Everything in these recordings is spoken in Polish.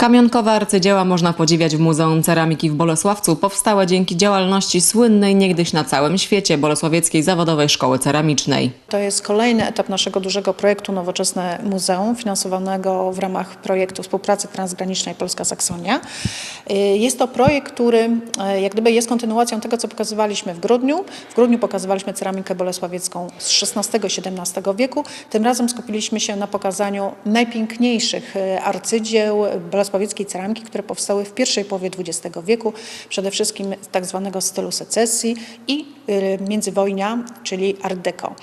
Kamionkowe arcydzieła można podziwiać w Muzeum Ceramiki w Bolesławcu, powstałe dzięki działalności słynnej niegdyś na całym świecie Bolesławieckiej Zawodowej Szkoły Ceramicznej. To jest kolejny etap naszego dużego projektu Nowoczesne Muzeum, finansowanego w ramach projektu współpracy transgranicznej Polska-Saksonia. Y, Jest to projekt, który y, jak gdyby jest kontynuacją tego, co pokazywaliśmy w grudniu. W grudniu pokazywaliśmy ceramikę bolesławiecką z XVI-XVII wieku. Tym razem skupiliśmy się na pokazaniu najpiękniejszych y, arcydzieł bolesławieckiej ceramiki, które powstały w pierwszej połowie XX wieku, przede wszystkim tak zwanego stylu secesji i y, międzywojnia, czyli Art Deco.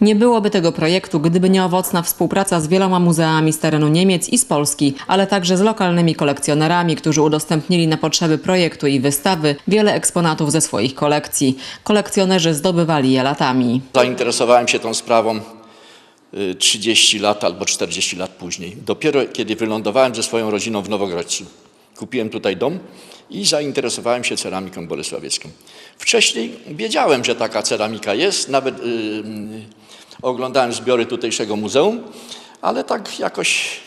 Nie byłoby tego projektu, gdyby nie owocna współpraca z wieloma muzeami z terenu Niemiec i z Polski, ale także z lokalnymi kolekcjonerami, którzy udostępnili na potrzeby projektu i wystawy wiele eksponatów ze swoich kolekcji. Kolekcjonerzy zdobywali je latami. Zainteresowałem się tą sprawą 30 lat albo 40 lat później. Dopiero kiedy wylądowałem ze swoją rodziną w Nowogrodzcu. Kupiłem tutaj dom i zainteresowałem się ceramiką bolesławiecką. Wcześniej wiedziałem, że taka ceramika jest, nawet y, y, oglądałem zbiory tutejszego muzeum, ale tak jakoś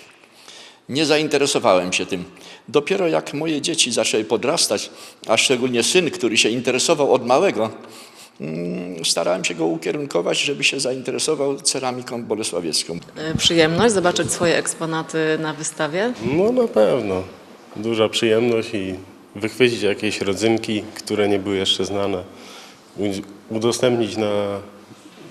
nie zainteresowałem się tym. Dopiero jak moje dzieci zaczęły podrastać, a szczególnie syn, który się interesował od małego, starałem się go ukierunkować, żeby się zainteresował ceramiką bolesławiecką. Przyjemność zobaczyć swoje eksponaty na wystawie. No na pewno. Duża przyjemność i wychwycić jakieś rodzynki, które nie były jeszcze znane. Udostępnić na,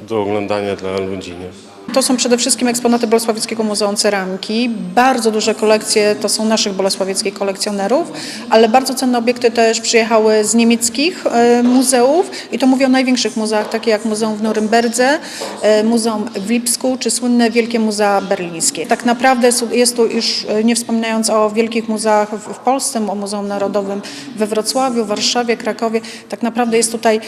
do oglądania dla ludzi. Nie? To są przede wszystkim eksponaty Bolesławieckiego Muzeum Ceramiki. Bardzo duże kolekcje to są naszych bolesławieckich kolekcjonerów, ale bardzo cenne obiekty też przyjechały z niemieckich e, muzeów i to mówię o największych muzeach, takie jak Muzeum w Norymberdze, e, Muzeum w Lipsku czy słynne Wielkie Muzea Berlińskie. Tak naprawdę jest tu już, e, nie wspominając o wielkich muzeach w, Polsce, o Muzeum Narodowym we Wrocławiu, Warszawie, Krakowie, tak naprawdę jest tutaj,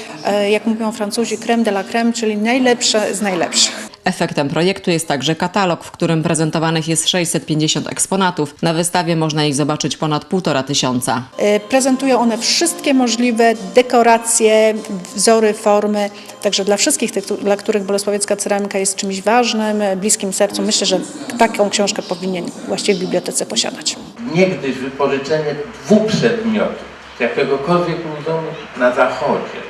jak mówią Francuzi, creme de la creme, czyli najlepsze z najlepszych. Efektem projektu jest także katalog, w którym prezentowanych jest 650 eksponatów. Na wystawie można ich zobaczyć ponad półtora tysiąca. E, Prezentują one wszystkie możliwe dekoracje, wzory, formy. Także dla wszystkich tych, dla których bolesławiecka ceramika jest czymś ważnym, e, bliskim sercu, myślę, że taką książkę powinien właściwie w bibliotece posiadać. niegdyś wypożyczenie dwóch przedmiotów z jakiegokolwiek muzeum na zachodzie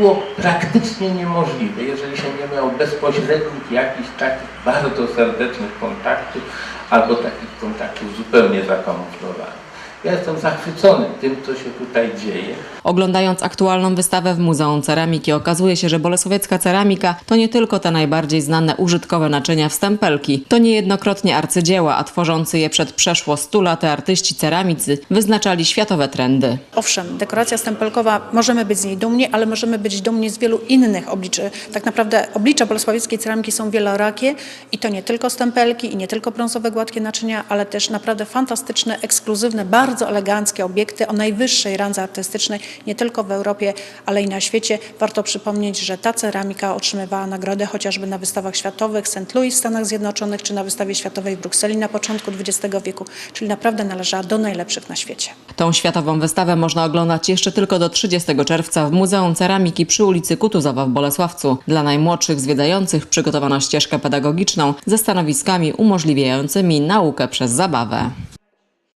było praktycznie niemożliwe, jeżeli się nie miało bezpośrednich jakichś takich bardzo serdecznych kontaktów albo takich kontaktów zupełnie zakamuflowanych. Ja jestem zachwycony tym, co się tutaj dzieje. Oglądając aktualną wystawę w Muzeum Ceramiki okazuje się, że bolesławiecka ceramika to nie tylko te najbardziej znane użytkowe naczynia w stempelki. To niejednokrotnie arcydzieła, a tworzący je przed przeszło 100 laty artyści ceramicy wyznaczali światowe trendy. Owszem, dekoracja stempelkowa, możemy być z niej dumni, ale możemy być dumni z wielu innych obliczy. Tak naprawdę oblicza bolesławieckiej ceramiki są wielorakie i to nie tylko stempelki i nie tylko brązowe, gładkie naczynia, ale też naprawdę fantastyczne, ekskluzywne, bardzo eleganckie obiekty o najwyższej randze artystycznej, nie tylko w Europie, ale i na świecie. Warto przypomnieć, że ta ceramika otrzymywała nagrodę chociażby na wystawach światowych w St. Louis w Stanach Zjednoczonych, czy na wystawie światowej w Brukseli na początku XX wieku, czyli naprawdę należała do najlepszych na świecie. Tą światową wystawę można oglądać jeszcze tylko do 30 czerwca w Muzeum Ceramiki przy ulicy Kutuzowa w Bolesławcu. Dla najmłodszych zwiedzających przygotowano ścieżkę pedagogiczną ze stanowiskami umożliwiającymi naukę przez zabawę.